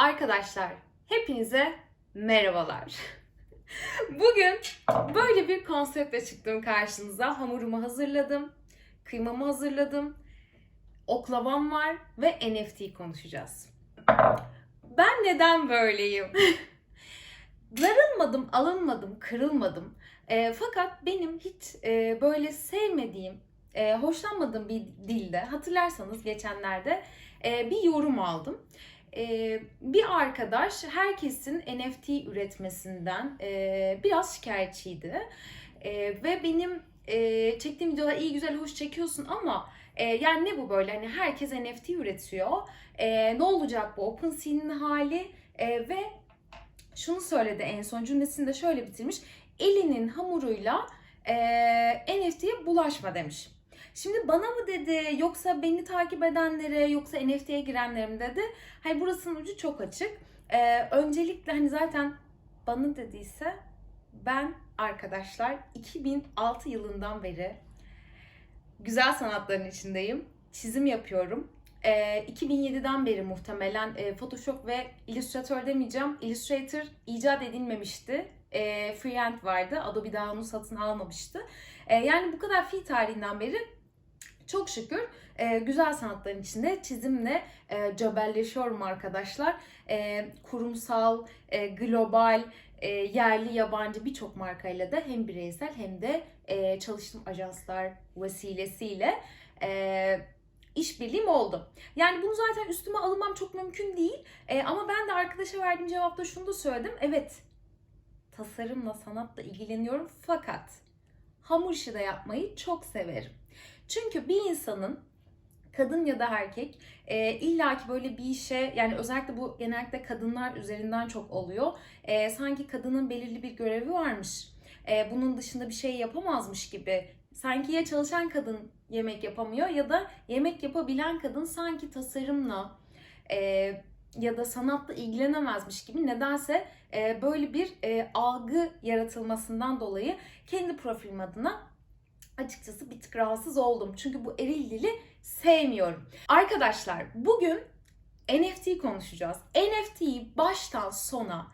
Arkadaşlar, hepinize merhabalar. Bugün böyle bir konseptle çıktım karşınıza. Hamurumu hazırladım, kıymamı hazırladım, oklavam var ve NFT konuşacağız. Ben neden böyleyim? Darılmadım, alınmadım, kırılmadım. E, fakat benim hiç e, böyle sevmediğim, e, hoşlanmadığım bir dilde, hatırlarsanız geçenlerde e, bir yorum aldım. E, bir arkadaş herkesin NFT üretmesinden e, biraz şikayetçiydi. E, ve benim e, çektiğim videoda iyi güzel hoş çekiyorsun ama e, yani ne bu böyle hani herkes NFT üretiyor. E, ne olacak bu OpenSea'nin hali E, ve şunu söyledi en son cümlesini de şöyle bitirmiş. Elinin hamuruyla e, NFT'ye bulaşma demiş. Şimdi bana mı dedi yoksa beni takip edenlere yoksa NFT'ye girenlere mi dedi? Hayır burasının ucu çok açık. Ee, öncelikle hani zaten bana dediyse ben arkadaşlar 2006 yılından beri güzel sanatların içindeyim. Çizim yapıyorum. Ee, 2007'den beri muhtemelen e, Photoshop ve Illustrator demeyeceğim. Illustrator icat edilmemişti. E, Freehand vardı. Adobe daha onu satın almamıştı. E, yani bu kadar fi tarihinden beri çok şükür e, güzel sanatların içinde çizimle e, cebelleşiyorum arkadaşlar. E, kurumsal, e, global, e, yerli, yabancı birçok markayla da hem bireysel hem de e, çalıştığım ajanslar vesilesiyle e, işbirliğim oldu. Yani bunu zaten üstüme alınmam çok mümkün değil. E, ama ben de arkadaşa verdiğim cevapta şunu da söyledim. Evet, tasarımla, sanatla ilgileniyorum fakat hamur işi de yapmayı çok severim. Çünkü bir insanın kadın ya da erkek e, illaki böyle bir işe yani özellikle bu genellikle kadınlar üzerinden çok oluyor. E, sanki kadının belirli bir görevi varmış. E, bunun dışında bir şey yapamazmış gibi. Sanki ya çalışan kadın yemek yapamıyor ya da yemek yapabilen kadın sanki tasarımla e, ya da sanatla ilgilenemezmiş gibi nedense e, böyle bir e, algı yaratılmasından dolayı kendi profilim adına açıkçası bir tık rahatsız oldum. Çünkü bu eril dili sevmiyorum. Arkadaşlar bugün NFT konuşacağız. NFT'yi baştan sona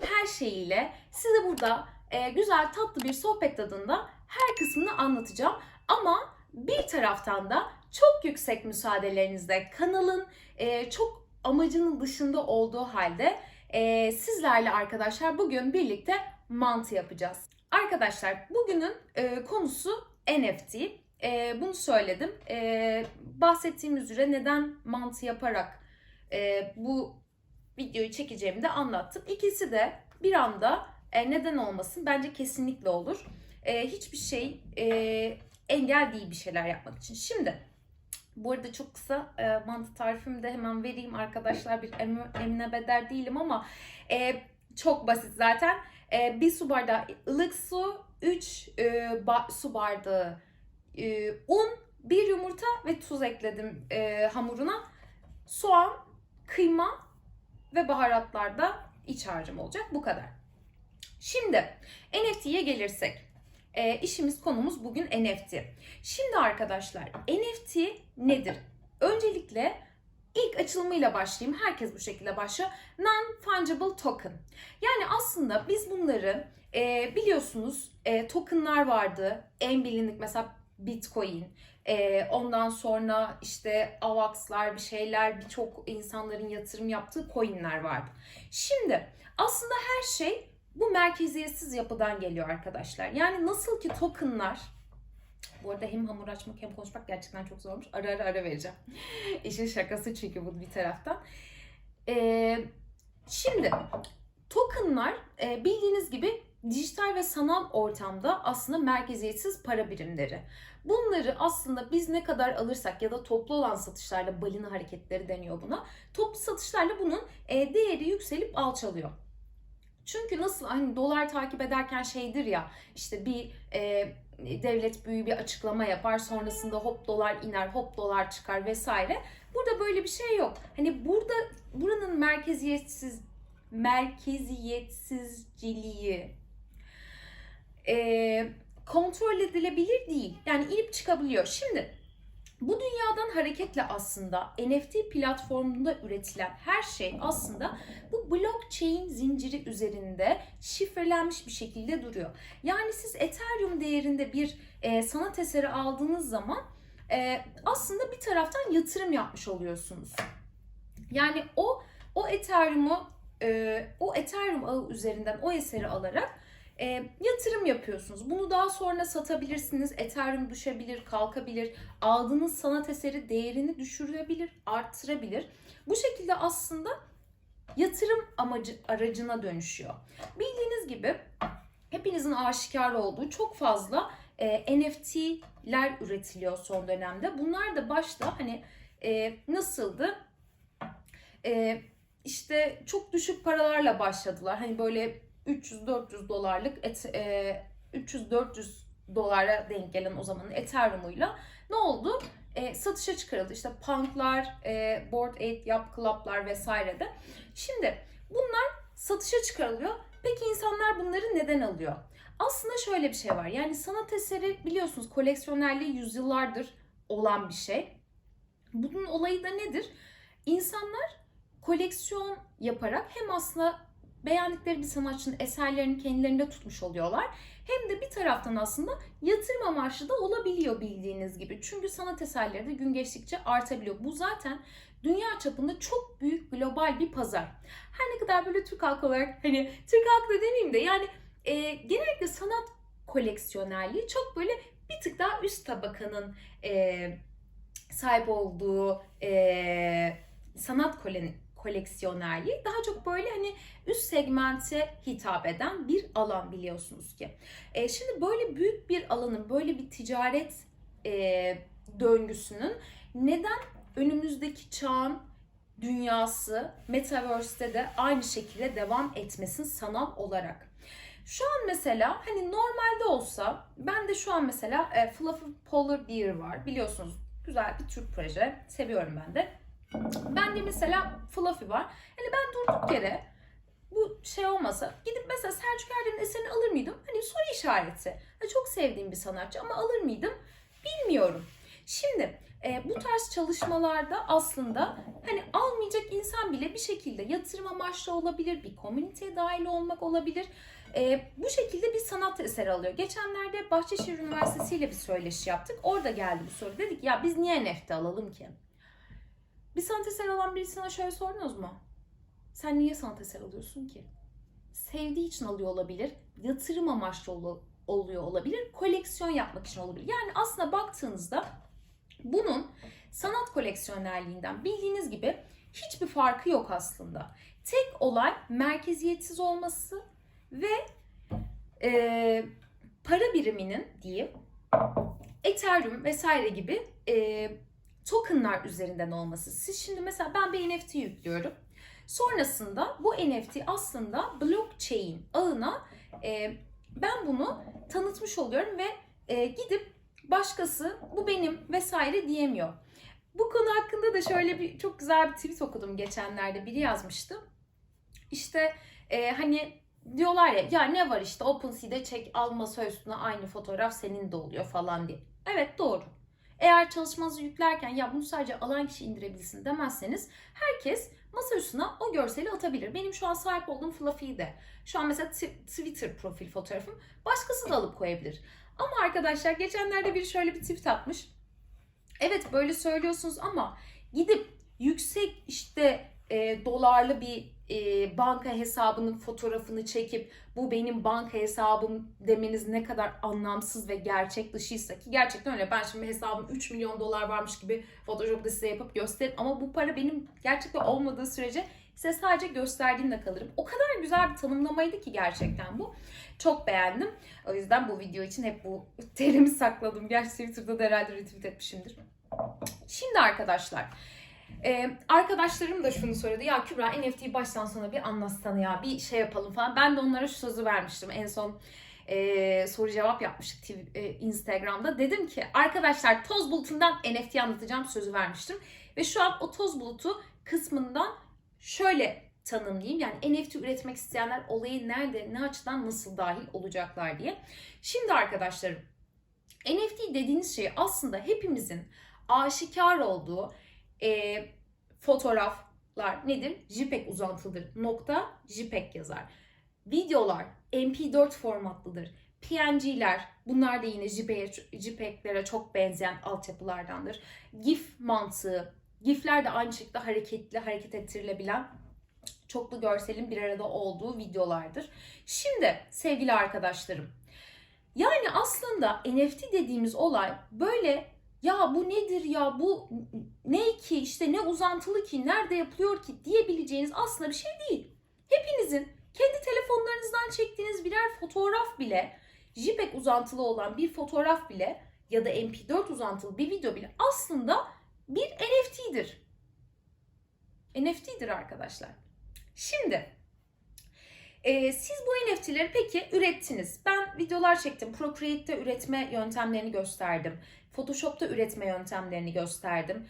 her şeyiyle size burada e, güzel tatlı bir sohbet tadında her kısmını anlatacağım. Ama bir taraftan da çok yüksek müsaadelerinizle kanalın e, çok amacının dışında olduğu halde e, sizlerle arkadaşlar bugün birlikte mantı yapacağız. Arkadaşlar bugünün e, konusu NFT. E, bunu söyledim. E, bahsettiğim üzere neden mantı yaparak e, bu videoyu çekeceğimi de anlattım. İkisi de bir anda e, neden olmasın bence kesinlikle olur. E, hiçbir şey e, engel değil bir şeyler yapmak için. Şimdi bu arada çok kısa e, mantı tarifimi de hemen vereyim arkadaşlar. Bir em, emine beder değilim ama e, çok basit zaten. E, bir su bardağı ılık su, 3 e, ba- su bardağı e, un, bir yumurta ve tuz ekledim e, hamuruna. Soğan, kıyma ve baharatlar da iç harcım olacak. Bu kadar. Şimdi NFT'ye gelirsek. E, işimiz konumuz bugün NFT. Şimdi arkadaşlar NFT nedir? Öncelikle ilk açılımıyla başlayayım. Herkes bu şekilde başlıyor. Non-fungible token. Yani aslında biz bunları e, biliyorsunuz e, tokenlar vardı. En bilindik mesela Bitcoin. E, ondan sonra işte AVAX'lar bir şeyler birçok insanların yatırım yaptığı coinler vardı. Şimdi aslında her şey bu merkeziyetsiz yapıdan geliyor arkadaşlar. Yani nasıl ki tokenlar bu arada hem hamur açmak hem konuşmak gerçekten çok zormuş. Ara ara ara vereceğim. İşin şakası çünkü bu bir taraftan. Ee, şimdi tokenlar e, bildiğiniz gibi dijital ve sanal ortamda aslında merkeziyetsiz para birimleri. Bunları aslında biz ne kadar alırsak ya da toplu olan satışlarla balina hareketleri deniyor buna. Toplu satışlarla bunun e, değeri yükselip alçalıyor. Çünkü nasıl hani dolar takip ederken şeydir ya işte bir e, devlet büyüğü bir açıklama yapar sonrasında hop dolar iner hop dolar çıkar vesaire. Burada böyle bir şey yok. Hani burada buranın merkeziyetsiz merkeziyetsizciliği e, kontrol edilebilir değil. Yani inip çıkabiliyor. Şimdi Bu dünyadan hareketle aslında NFT platformunda üretilen her şey aslında bu blockchain zinciri üzerinde şifrelenmiş bir şekilde duruyor. Yani siz Ethereum değerinde bir e, sanat eseri aldığınız zaman e, aslında bir taraftan yatırım yapmış oluyorsunuz. Yani o o Ethereum'u e, o Ethereum ağı üzerinden o eseri alarak e, yatırım yapıyorsunuz. Bunu daha sonra satabilirsiniz. Ethereum düşebilir, kalkabilir. Aldığınız sanat eseri değerini düşürebilir, arttırabilir. Bu şekilde aslında yatırım amacı aracına dönüşüyor. Bildiğiniz gibi hepinizin aşikar olduğu çok fazla e, NFT'ler üretiliyor son dönemde. Bunlar da başta hani e, nasıldı? E, işte çok düşük paralarla başladılar. Hani böyle 300-400 dolarlık et, e, 300-400 dolara denk gelen o zamanın Ethereum'uyla ne oldu? E, satışa çıkarıldı. İşte punklar, e, Board Ape, Yap Club'lar vesaire de. Şimdi bunlar satışa çıkarılıyor. Peki insanlar bunları neden alıyor? Aslında şöyle bir şey var. Yani sanat eseri biliyorsunuz koleksiyonerliği yüzyıllardır olan bir şey. Bunun olayı da nedir? İnsanlar koleksiyon yaparak hem aslında beğendikleri bir sanatçının eserlerini kendilerinde tutmuş oluyorlar. Hem de bir taraftan aslında yatırım amaçlı da olabiliyor bildiğiniz gibi. Çünkü sanat eserleri de gün geçtikçe artabiliyor. Bu zaten dünya çapında çok büyük global bir pazar. Her ne kadar böyle Türk halkı olarak hani Türk halkı da demeyeyim de yani e, genellikle sanat koleksiyonerliği çok böyle bir tık daha üst tabakanın e, sahip olduğu e, sanat kole, koleksiyonerliği daha çok böyle hani üst segmente hitap eden bir alan biliyorsunuz ki. E, şimdi böyle büyük bir alanın, böyle bir ticaret e, döngüsünün neden önümüzdeki çağın dünyası Metaverse'te de aynı şekilde devam etmesin sanal olarak. Şu an mesela hani normalde olsa ben de şu an mesela e, Fluffy Polar Bear var biliyorsunuz güzel bir Türk proje seviyorum ben de. Ben de mesela Fluffy var. Hani ben durduk yere bu şey olmasa gidip mesela Selçuk Erdem'in eserini alır mıydım? Hani soru işareti. Hani çok sevdiğim bir sanatçı ama alır mıydım? Bilmiyorum. Şimdi e, bu tarz çalışmalarda aslında hani almayacak insan bile bir şekilde yatırım amaçlı olabilir, bir komüniteye dahil olmak olabilir. E, bu şekilde bir sanat eseri alıyor. Geçenlerde Bahçeşehir Üniversitesi ile bir söyleşi yaptık. Orada geldi bu soru. Dedik ya biz niye NFT alalım ki? Bir sanat eseri alan birisine şöyle sordunuz mu? Sen niye sanat eseri alıyorsun ki? Sevdiği için alıyor olabilir, yatırım amaçlı ol- oluyor olabilir, koleksiyon yapmak için olabilir. Yani aslında baktığınızda bunun sanat koleksiyonerliğinden bildiğiniz gibi hiçbir farkı yok aslında. Tek olay merkeziyetsiz olması ve e, para biriminin diyeyim Ethereum vesaire gibi e, tokenlar üzerinden olması. Siz şimdi mesela ben bir NFT yüklüyorum. Sonrasında bu NFT aslında blockchain ağına e, ben bunu tanıtmış oluyorum ve e, gidip başkası bu benim vesaire diyemiyor. Bu konu hakkında da şöyle bir çok güzel bir tweet okudum geçenlerde biri yazmıştı. İşte e, hani diyorlar ya ya ne var işte OpenSea'de çek al masa üstüne aynı fotoğraf senin de oluyor falan diye. Evet doğru. Eğer çalışmanızı yüklerken ya bunu sadece alan kişi indirebilsin demezseniz herkes masa üstüne o görseli atabilir. Benim şu an sahip olduğum Fluffy'yi de şu an mesela Twitter profil fotoğrafım başkası da alıp koyabilir. Ama arkadaşlar geçenlerde bir şöyle bir tweet atmış. Evet böyle söylüyorsunuz ama gidip yüksek işte e, dolarlı bir e, banka hesabının fotoğrafını çekip bu benim banka hesabım demeniz ne kadar anlamsız ve gerçek dışıysa ki gerçekten öyle. Ben şimdi hesabım 3 milyon dolar varmış gibi Photoshop'ta size yapıp gösteririm ama bu para benim gerçekten olmadığı sürece size sadece gösterdiğimle kalırım. O kadar güzel bir tanımlamaydı ki gerçekten bu. Çok beğendim. O yüzden bu video için hep bu terimi sakladım. Gerçi Twitter'da da herhalde retweet etmişimdir. Şimdi arkadaşlar ee, arkadaşlarım da şunu söyledi. Ya Kübra NFT'yi baştan sona bir anlatsana ya. Bir şey yapalım falan. Ben de onlara şu sözü vermiştim. En son e, soru cevap yapmıştık TV, e, Instagram'da. Dedim ki arkadaşlar toz bulutundan NFT anlatacağım sözü vermiştim. Ve şu an o toz bulutu kısmından şöyle tanımlayayım. Yani NFT üretmek isteyenler olayı nerede, ne açıdan nasıl dahil olacaklar diye. Şimdi arkadaşlarım NFT dediğiniz şey aslında hepimizin aşikar olduğu e, fotoğraflar nedir? JPEG uzantılıdır. Nokta JPEG yazar. Videolar MP4 formatlıdır. PNG'ler bunlar da yine JPEG- JPEG'lere çok benzeyen altyapılardandır. GIF mantığı, GIF'ler de aynı şekilde hareketli, hareket ettirilebilen çoklu görselin bir arada olduğu videolardır. Şimdi sevgili arkadaşlarım, yani aslında NFT dediğimiz olay böyle ya bu nedir ya bu ne ki işte ne uzantılı ki nerede yapılıyor ki diyebileceğiniz aslında bir şey değil. Hepinizin kendi telefonlarınızdan çektiğiniz birer fotoğraf bile JPEG uzantılı olan bir fotoğraf bile ya da MP4 uzantılı bir video bile aslında bir NFT'dir. NFT'dir arkadaşlar. Şimdi e, siz bu NFT'leri peki ürettiniz. Ben videolar çektim. Procreate'de üretme yöntemlerini gösterdim. Photoshop'ta üretme yöntemlerini gösterdim.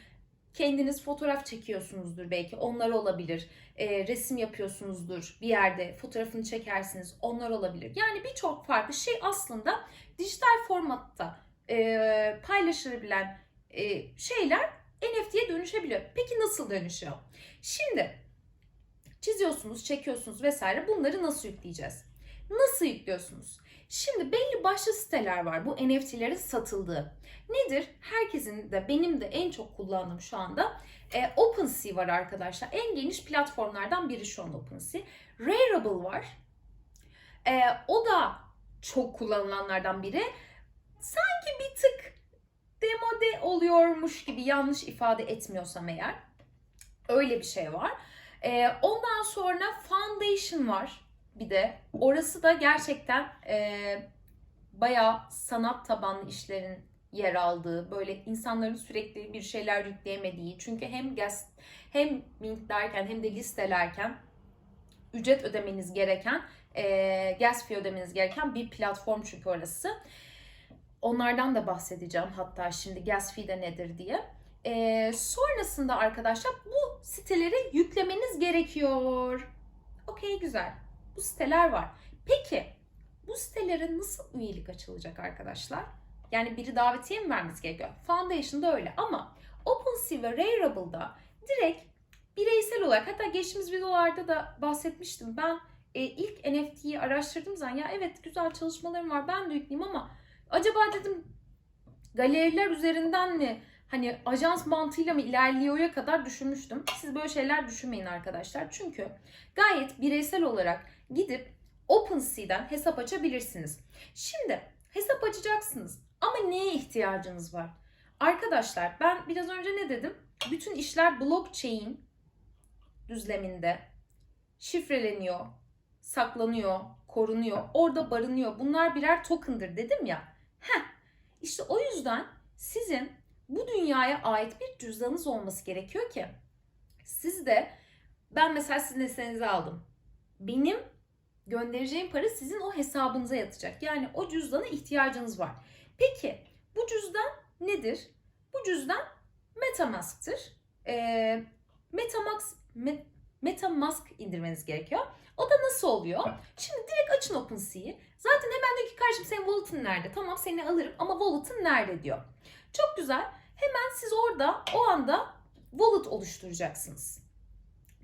Kendiniz fotoğraf çekiyorsunuzdur belki. Onlar olabilir. E, resim yapıyorsunuzdur. Bir yerde fotoğrafını çekersiniz. Onlar olabilir. Yani birçok farklı şey aslında dijital formatta e, paylaşılabilen e, şeyler NFT'ye dönüşebiliyor. Peki nasıl dönüşüyor? Şimdi çiziyorsunuz, çekiyorsunuz vesaire. Bunları nasıl yükleyeceğiz? Nasıl yüklüyorsunuz? Şimdi belli başlı siteler var bu NFT'lerin satıldığı. Nedir? Herkesin de benim de en çok kullandığım şu anda e, OpenSea var arkadaşlar. En geniş platformlardan biri şu an OpenSea. Rarible var. E, o da çok kullanılanlardan biri. Sanki bir tık demode oluyormuş gibi yanlış ifade etmiyorsam eğer. Öyle bir şey var. Ee, ondan sonra Foundation var bir de. Orası da gerçekten e, bayağı sanat tabanlı işlerin yer aldığı, böyle insanların sürekli bir şeyler yükleyemediği. Çünkü hem gas, hem mintlerken hem de listelerken ücret ödemeniz gereken, e, gas fee ödemeniz gereken bir platform çünkü orası. Onlardan da bahsedeceğim hatta şimdi gas fee de nedir diye. Ee, sonrasında arkadaşlar bu siteleri yüklemeniz gerekiyor. Okey güzel. Bu siteler var. Peki bu sitelere nasıl üyelik açılacak arkadaşlar? Yani biri davetiye mi vermesi gerekiyor? Foundation'da öyle ama OpenSea ve Raritable'da direkt bireysel olarak hatta geçtiğimiz videolarda da bahsetmiştim. Ben e, ilk NFT'yi araştırdığım zaman ya evet güzel çalışmalarım var ben de yükleyeyim ama acaba dedim galeriler üzerinden mi hani ajans mantığıyla mı ilerliyor'a kadar düşünmüştüm. Siz böyle şeyler düşünmeyin arkadaşlar. Çünkü gayet bireysel olarak gidip OpenSea'den hesap açabilirsiniz. Şimdi hesap açacaksınız ama neye ihtiyacınız var? Arkadaşlar ben biraz önce ne dedim? Bütün işler blockchain düzleminde şifreleniyor, saklanıyor, korunuyor, orada barınıyor. Bunlar birer token'dır dedim ya. Heh, işte o yüzden sizin bu dünyaya ait bir cüzdanınız olması gerekiyor ki siz de ben mesela sizin hesabınızı aldım. Benim göndereceğim para sizin o hesabınıza yatacak. Yani o cüzdana ihtiyacınız var. Peki bu cüzdan nedir? Bu cüzdan MetaMask'tır. Ee, Metamask, Met, Metamask indirmeniz gerekiyor. O da nasıl oluyor? Şimdi direkt açın OpenSea'yi. Zaten hemen diyor ki kardeşim senin wallet'ın nerede? Tamam seni alırım ama wallet'ın nerede diyor. Çok güzel. Hemen siz orada o anda wallet oluşturacaksınız.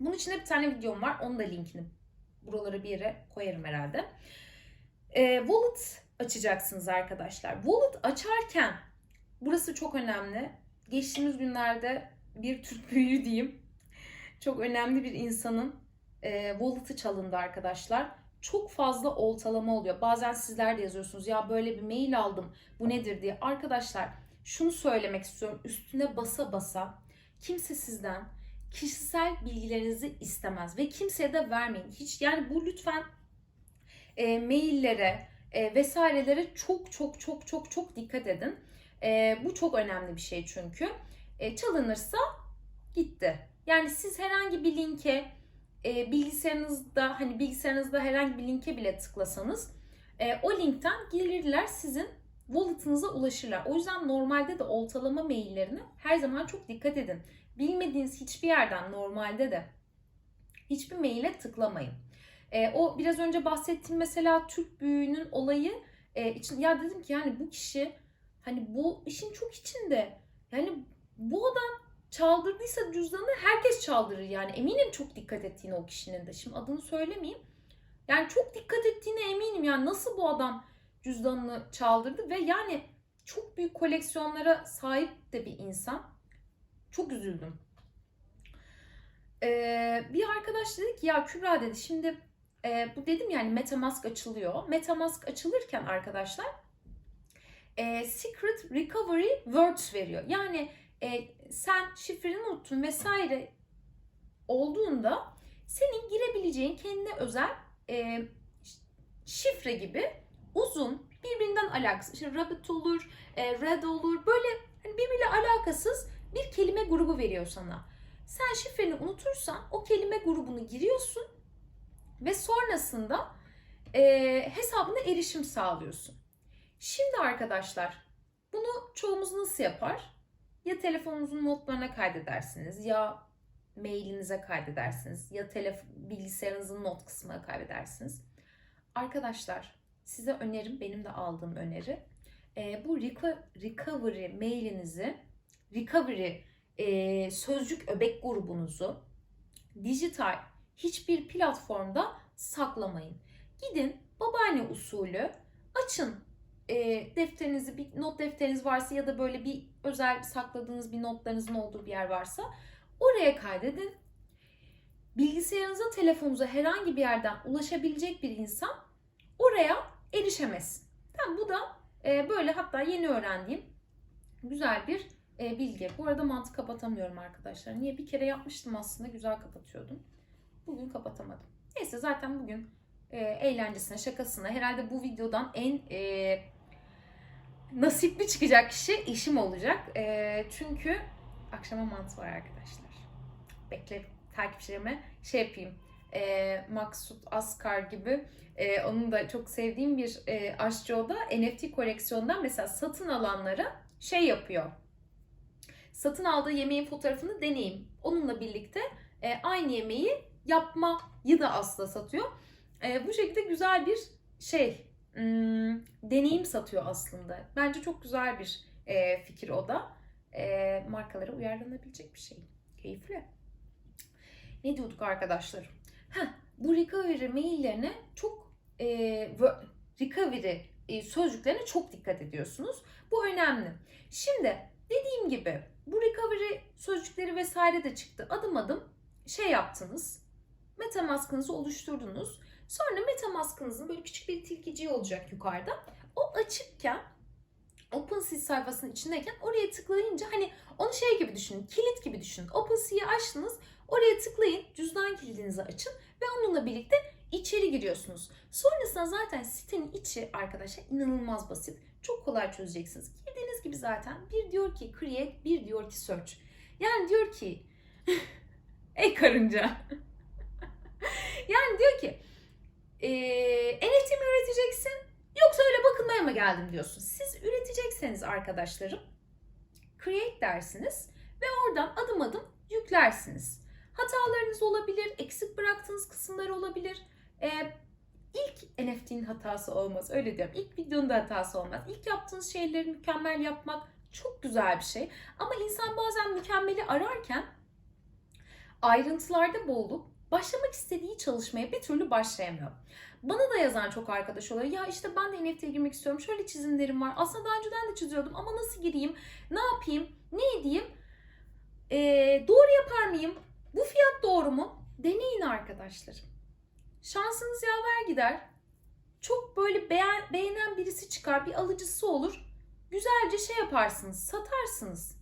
Bunun için de bir tane videom var. Onun da linkini buralara bir yere koyarım herhalde. E, wallet açacaksınız arkadaşlar. Wallet açarken burası çok önemli. Geçtiğimiz günlerde bir Türk büyüğü diyeyim. Çok önemli bir insanın e, wallet'ı çalındı arkadaşlar. Çok fazla oltalama oluyor. Bazen sizler de yazıyorsunuz ya böyle bir mail aldım bu nedir diye. Arkadaşlar şunu söylemek istiyorum. Üstüne basa basa kimse sizden kişisel bilgilerinizi istemez ve kimseye de vermeyin. Hiç yani bu lütfen e, maillere e, vesairelere çok çok çok çok çok dikkat edin. E, bu çok önemli bir şey çünkü. E, çalınırsa gitti. Yani siz herhangi bir linke e, bilgisayarınızda hani bilgisayarınızda herhangi bir linke bile tıklasanız e, o linkten gelirler sizin wallet'ınıza ulaşırlar. O yüzden normalde de oltalama maillerine her zaman çok dikkat edin. Bilmediğiniz hiçbir yerden normalde de hiçbir maile tıklamayın. E, o biraz önce bahsettiğim mesela Türk büyüğünün olayı e, için ya dedim ki yani bu kişi hani bu işin çok içinde yani bu adam çaldırdıysa cüzdanı herkes çaldırır yani. Eminim çok dikkat ettiğini o kişinin de. Şimdi adını söylemeyeyim. Yani çok dikkat ettiğine eminim. Yani nasıl bu adam cüzdanını çaldırdı ve yani çok büyük koleksiyonlara sahip de bir insan. Çok üzüldüm. Ee, bir arkadaş dedi ki ya Kübra dedi şimdi e, bu dedim yani Metamask açılıyor. Metamask açılırken arkadaşlar e, Secret Recovery Words veriyor. Yani e, sen şifreni unuttun vesaire olduğunda senin girebileceğin kendine özel e, şifre gibi uzun birbirinden alakasız işte rabbit olur, e, red olur böyle hani birbiriyle alakasız bir kelime grubu veriyor sana. Sen şifreni unutursan o kelime grubunu giriyorsun ve sonrasında e, hesabına erişim sağlıyorsun. Şimdi arkadaşlar bunu çoğumuz nasıl yapar? Ya telefonunuzun notlarına kaydedersiniz ya mailinize kaydedersiniz ya telef- bilgisayarınızın not kısmına kaydedersiniz. Arkadaşlar size önerim benim de aldığım öneri e, bu reco- recovery mailinizi recovery e, sözcük öbek grubunuzu dijital hiçbir platformda saklamayın. Gidin babaanne usulü açın e, defterinizi bir not defteriniz varsa ya da böyle bir özel sakladığınız bir notlarınızın olduğu bir yer varsa oraya kaydedin. Bilgisayarınıza, telefonunuza herhangi bir yerden ulaşabilecek bir insan oraya erişemez. Tamam, bu da e, böyle hatta yeni öğrendiğim güzel bir e, bilgi. Bu arada mantık kapatamıyorum arkadaşlar. Niye? Bir kere yapmıştım aslında güzel kapatıyordum. Bugün kapatamadım. Neyse zaten bugün e, eğlencesine, şakasına herhalde bu videodan en e, nasipli çıkacak kişi eşim olacak. E, çünkü akşama mantı var arkadaşlar. Beklerim. Takipçilerime şey yapayım. E, Maksut Askar gibi e, onun da çok sevdiğim bir e, aşçı o da NFT koleksiyondan mesela satın alanlara şey yapıyor. Satın aldığı yemeğin fotoğrafını deneyim. Onunla birlikte e, aynı yemeği yapmayı da aslında satıyor. E, bu şekilde güzel bir şey hmm, deneyim satıyor aslında. Bence çok güzel bir e, fikir o da. E, markalara uyarlanabilecek bir şey. Keyifli. Ne diyorduk arkadaşlar? Heh, bu recovery maillerine çok e, recovery e, sözcüklerine çok dikkat ediyorsunuz. Bu önemli. Şimdi dediğim gibi bu recovery sözcükleri vesaire de çıktı. Adım adım şey yaptınız. Metamask'ınızı oluşturdunuz. Sonra Metamask'ınızın böyle küçük bir tilkiciği olacak yukarıda. O açıkken OpenSea sayfasının içindeyken oraya tıklayınca hani onu şey gibi düşünün, kilit gibi düşünün. OpenSea'yi açtınız, oraya tıklayın, cüzdan kilidinizi açın ve onunla birlikte içeri giriyorsunuz. Sonrasında zaten sitenin içi arkadaşlar inanılmaz basit. Çok kolay çözeceksiniz. Gibi zaten bir diyor ki create, bir diyor ki search. Yani diyor ki ey karınca. yani diyor ki eee NFT mi üreteceksin yoksa öyle bakılmaya mı geldim diyorsun. Siz üretecekseniz arkadaşlarım create dersiniz ve oradan adım adım yüklersiniz. Hatalarınız olabilir, eksik bıraktığınız kısımlar olabilir. Ee, ilk NFT'nin hatası olmaz, öyle diyorum. İlk videonun hatası olmaz. İlk yaptığınız şeyleri mükemmel yapmak çok güzel bir şey. Ama insan bazen mükemmeli ararken ayrıntılarda boğulup başlamak istediği çalışmaya bir türlü başlayamıyor. Bana da yazan çok arkadaş oluyor. Ya işte ben de NFT'ye girmek istiyorum. Şöyle çizimlerim var. Aslında daha önceden de çiziyordum ama nasıl gireyim? Ne yapayım? Ne edeyim? Ee, doğru yapar mıyım? Bu fiyat doğru mu? Deneyin arkadaşlar. Şansınız yaver gider. Çok böyle beğen, beğenen birisi çıkar, bir alıcısı olur. Güzelce şey yaparsınız, satarsınız.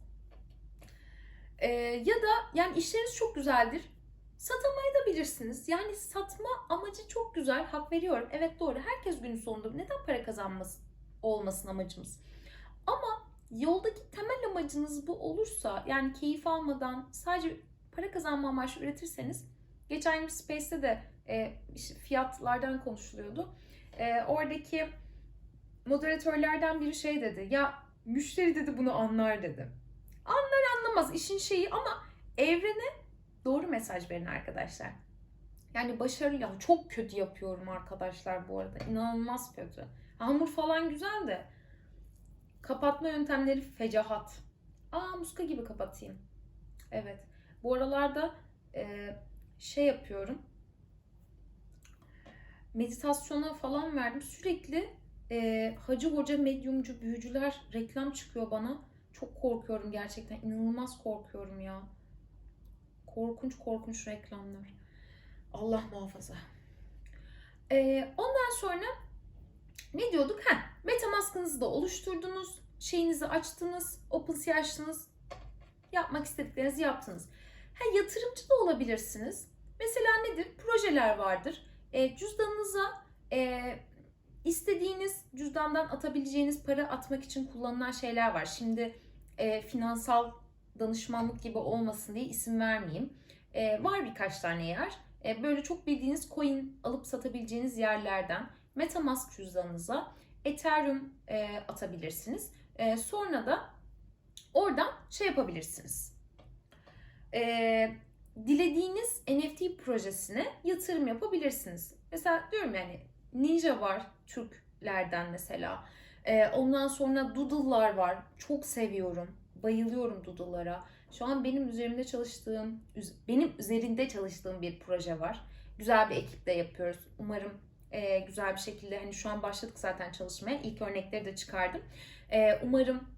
Ee, ya da yani işleriniz çok güzeldir. Satamayı da bilirsiniz. Yani satma amacı çok güzel. Hak veriyorum. Evet doğru. Herkes günün sonunda neden para kazanması olmasın amacımız. Ama yoldaki temel amacınız bu olursa yani keyif almadan sadece para kazanma amaçlı üretirseniz geçen gün Space'te de e, fiyatlardan konuşuluyordu. E, oradaki moderatörlerden biri şey dedi. Ya müşteri dedi bunu anlar dedi. Anlar anlamaz işin şeyi ama evrene doğru mesaj verin arkadaşlar. Yani başarılı ya çok kötü yapıyorum arkadaşlar bu arada. İnanılmaz kötü. Hamur falan güzel de kapatma yöntemleri fecahat. Aa muska gibi kapatayım. Evet. Bu aralarda e, şey yapıyorum. Meditasyona falan verdim. Sürekli e, hacı hoca, medyumcu, büyücüler reklam çıkıyor bana. Çok korkuyorum gerçekten. İnanılmaz korkuyorum ya. Korkunç korkunç reklamlar. Allah muhafaza. E, ondan sonra ne diyorduk? Ha, Metamask'ınızı da oluşturdunuz. Şeyinizi açtınız. OpenSea açtınız. Yapmak istediklerinizi yaptınız. Ha, yatırımcı da olabilirsiniz. Mesela nedir? Projeler vardır. E, cüzdanınıza e, istediğiniz cüzdandan atabileceğiniz para atmak için kullanılan şeyler var. Şimdi e, finansal danışmanlık gibi olmasın diye isim vermeyeyim. E, var birkaç tane yer. E, böyle çok bildiğiniz coin alıp satabileceğiniz yerlerden Metamask cüzdanınıza Ethereum e, atabilirsiniz. E, sonra da oradan şey yapabilirsiniz. E, dilediğiniz NFT projesine yatırım yapabilirsiniz. Mesela diyorum yani Ninja var Türklerden mesela. E, ondan sonra Doodle'lar var. Çok seviyorum. Bayılıyorum Doodle'lara. Şu an benim üzerimde çalıştığım, benim üzerinde çalıştığım bir proje var. Güzel bir ekiple yapıyoruz. Umarım e, güzel bir şekilde hani şu an başladık zaten çalışmaya. İlk örnekleri de çıkardım. E, umarım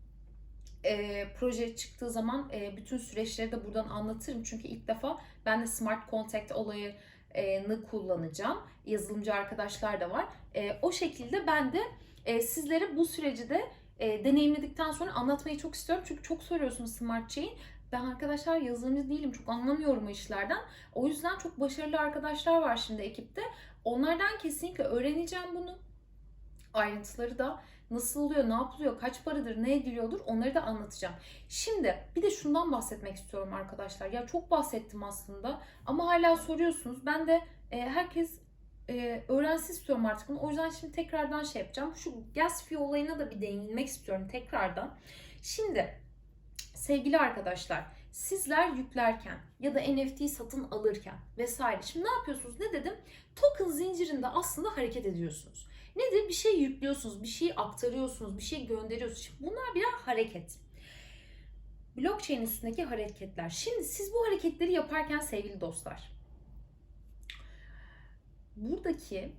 e, proje çıktığı zaman e, bütün süreçleri de buradan anlatırım. Çünkü ilk defa ben de Smart Contact olayını kullanacağım. Yazılımcı arkadaşlar da var. E, o şekilde ben de e, sizlere bu süreci de e, deneyimledikten sonra anlatmayı çok istiyorum. Çünkü çok soruyorsunuz Smart Chain. Ben arkadaşlar yazılımcı değilim. Çok anlamıyorum o işlerden. O yüzden çok başarılı arkadaşlar var şimdi ekipte. Onlardan kesinlikle öğreneceğim bunu. Ayrıntıları da nasıl oluyor, ne yapılıyor, kaç paradır, ne ediliyordur onları da anlatacağım. Şimdi bir de şundan bahsetmek istiyorum arkadaşlar. Ya çok bahsettim aslında ama hala soruyorsunuz. Ben de e, herkes e, öğrensin istiyorum artık bunu. O yüzden şimdi tekrardan şey yapacağım. Şu gas fee olayına da bir değinmek istiyorum tekrardan. Şimdi sevgili arkadaşlar sizler yüklerken ya da NFT satın alırken vesaire. Şimdi ne yapıyorsunuz? Ne dedim? Token zincirinde aslında hareket ediyorsunuz. Nedir? Bir şey yüklüyorsunuz, bir şey aktarıyorsunuz, bir şey gönderiyorsunuz. Şimdi bunlar birer hareket. Blockchain üstündeki hareketler. Şimdi siz bu hareketleri yaparken sevgili dostlar, buradaki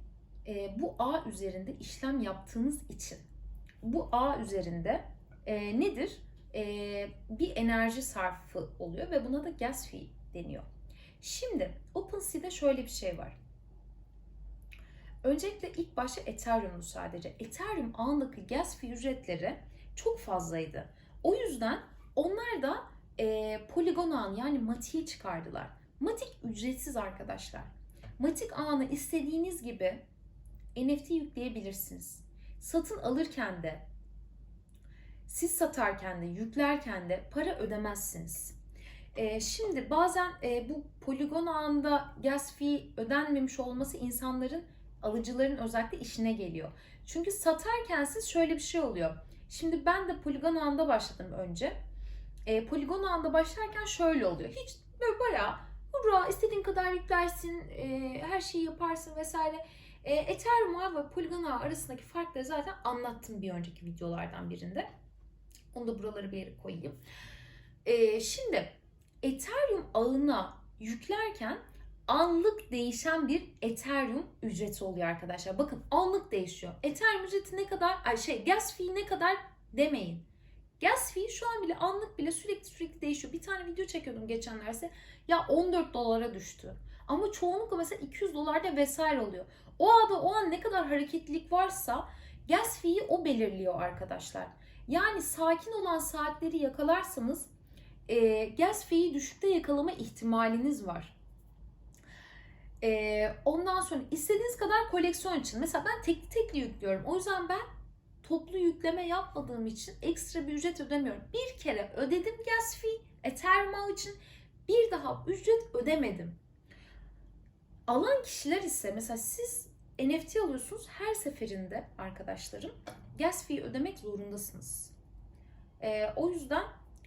e, bu ağ üzerinde işlem yaptığınız için bu ağ üzerinde e, nedir? E, bir enerji sarfı oluyor ve buna da gas fee deniyor. Şimdi OpenSea'de şöyle bir şey var. Öncelikle ilk başta Ethereum'du sadece. Ethereum ağındaki gas fee ücretleri çok fazlaydı. O yüzden onlar da e, Polygon ağını yani Matic'i çıkardılar. Matic ücretsiz arkadaşlar. Matic ağını istediğiniz gibi NFT yükleyebilirsiniz. Satın alırken de, siz satarken de, yüklerken de para ödemezsiniz. E, şimdi bazen e, bu Polygon ağında gas fee ödenmemiş olması insanların alıcıların özellikle işine geliyor. Çünkü satarken siz şöyle bir şey oluyor. Şimdi ben de Polygon ağında başladım önce. E, Polygon ağında başlarken şöyle oluyor. Hiç böyle bayağı hurra istediğin kadar yüklersin, e, her şeyi yaparsın vesaire. E, Ethereum ağı ve Polygon ağı arasındaki farkları zaten anlattım bir önceki videolardan birinde. Onu da buralara bir yere koyayım. E, şimdi Ethereum ağına yüklerken anlık değişen bir Ethereum ücreti oluyor arkadaşlar. Bakın anlık değişiyor. Ethereum ücreti ne kadar, ay şey gas fee ne kadar demeyin. Gas fee şu an bile anlık bile sürekli sürekli değişiyor. Bir tane video çekiyordum geçenlerse ya 14 dolara düştü. Ama çoğunlukla mesela 200 dolarda vesaire oluyor. O anda o an ne kadar hareketlilik varsa gas fee'yi o belirliyor arkadaşlar. Yani sakin olan saatleri yakalarsanız e, gas fee'yi düşükte yakalama ihtimaliniz var. Ee, ondan sonra istediğiniz kadar koleksiyon için. Mesela ben tekli tekli yüklüyorum. O yüzden ben toplu yükleme yapmadığım için ekstra bir ücret ödemiyorum. Bir kere ödedim gas fee Ethereum ağı için. Bir daha ücret ödemedim. Alan kişiler ise mesela siz NFT alıyorsunuz her seferinde arkadaşlarım gas fee ödemek zorundasınız. Ee, o yüzden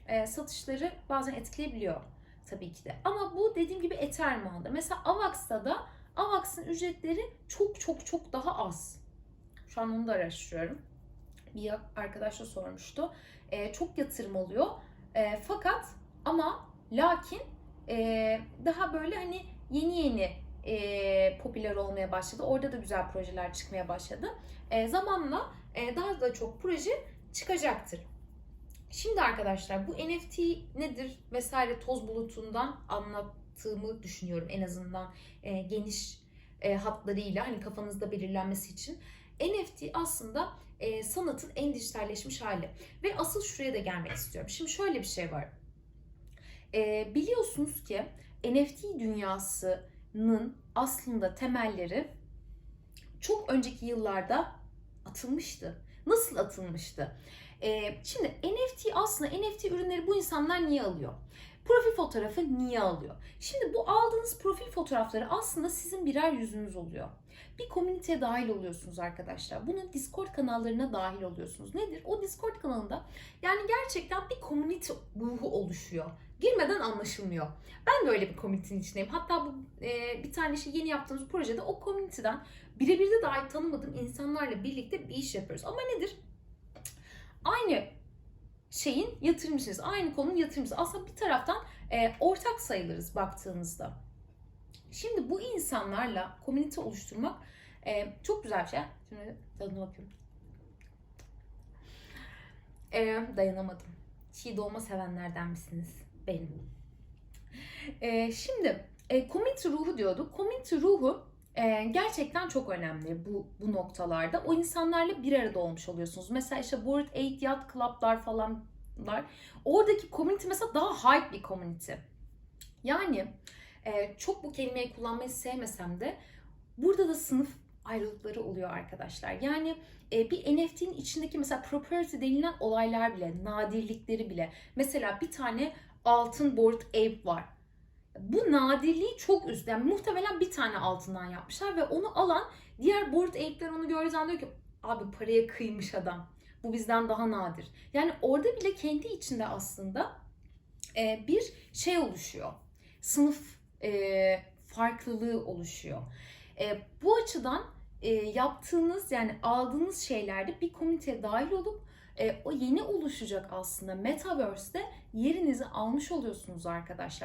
e, satışları bazen etkileyebiliyor tabii ki de. Ama bu dediğim gibi Ethereum ağında. Mesela Avax'ta da Avax'ın ücretleri çok çok çok daha az. Şu an onu da araştırıyorum. Bir arkadaş da sormuştu. Ee, çok yatırım oluyor. E, fakat ama lakin e, daha böyle hani yeni yeni e, popüler olmaya başladı. Orada da güzel projeler çıkmaya başladı. E, zamanla e, daha da çok proje çıkacaktır. Şimdi arkadaşlar bu NFT nedir vesaire toz bulutundan anlattığımı düşünüyorum en azından e, geniş e, hatlarıyla hani kafanızda belirlenmesi için. NFT aslında e, sanatın en dijitalleşmiş hali ve asıl şuraya da gelmek istiyorum. Şimdi şöyle bir şey var. E, biliyorsunuz ki NFT dünyasının aslında temelleri çok önceki yıllarda atılmıştı. Nasıl atılmıştı? Ee, şimdi NFT aslında NFT ürünleri bu insanlar niye alıyor? Profil fotoğrafı niye alıyor? Şimdi bu aldığınız profil fotoğrafları aslında sizin birer yüzünüz oluyor. Bir komüniteye dahil oluyorsunuz arkadaşlar. Bunun Discord kanallarına dahil oluyorsunuz. Nedir? O Discord kanalında yani gerçekten bir komünite ruhu oluşuyor. Girmeden anlaşılmıyor. Ben de öyle bir komünitenin içindeyim. Hatta bu e, bir tane şey yeni yaptığımız projede o komüniteden birebir de dahi tanımadığım insanlarla birlikte bir iş yapıyoruz. Ama nedir? Aynı şeyin yatırımcısıyız. Aynı konunun yatırımcısı. Aslında bir taraftan e, ortak sayılırız baktığınızda. Şimdi bu insanlarla komünite oluşturmak e, çok güzel bir şey. Şimdi tadına bakıyorum. E, dayanamadım. Çiğ dolma sevenlerden misiniz? Benim. E, şimdi e, komünite ruhu diyorduk. Komünite ruhu e, gerçekten çok önemli bu bu noktalarda. O insanlarla bir arada olmuş oluyorsunuz. Mesela işte Bored Ape Yacht Club'lar falanlar. Oradaki community mesela daha hype bir community. Yani e, çok bu kelimeyi kullanmayı sevmesem de burada da sınıf ayrılıkları oluyor arkadaşlar. Yani e, bir NFT'nin içindeki mesela property denilen olaylar bile, nadirlikleri bile. Mesela bir tane altın Bored Ape var bu nadirliği çok üst. Yani muhtemelen bir tane altından yapmışlar ve onu alan diğer board ape'ler onu gördüğü zaman diyor ki abi paraya kıymış adam. Bu bizden daha nadir. Yani orada bile kendi içinde aslında e, bir şey oluşuyor. Sınıf e, farklılığı oluşuyor. E, bu açıdan e, yaptığınız yani aldığınız şeylerde bir komüniteye dahil olup e, o yeni oluşacak aslında metaverse'de yerinizi almış oluyorsunuz arkadaşlar.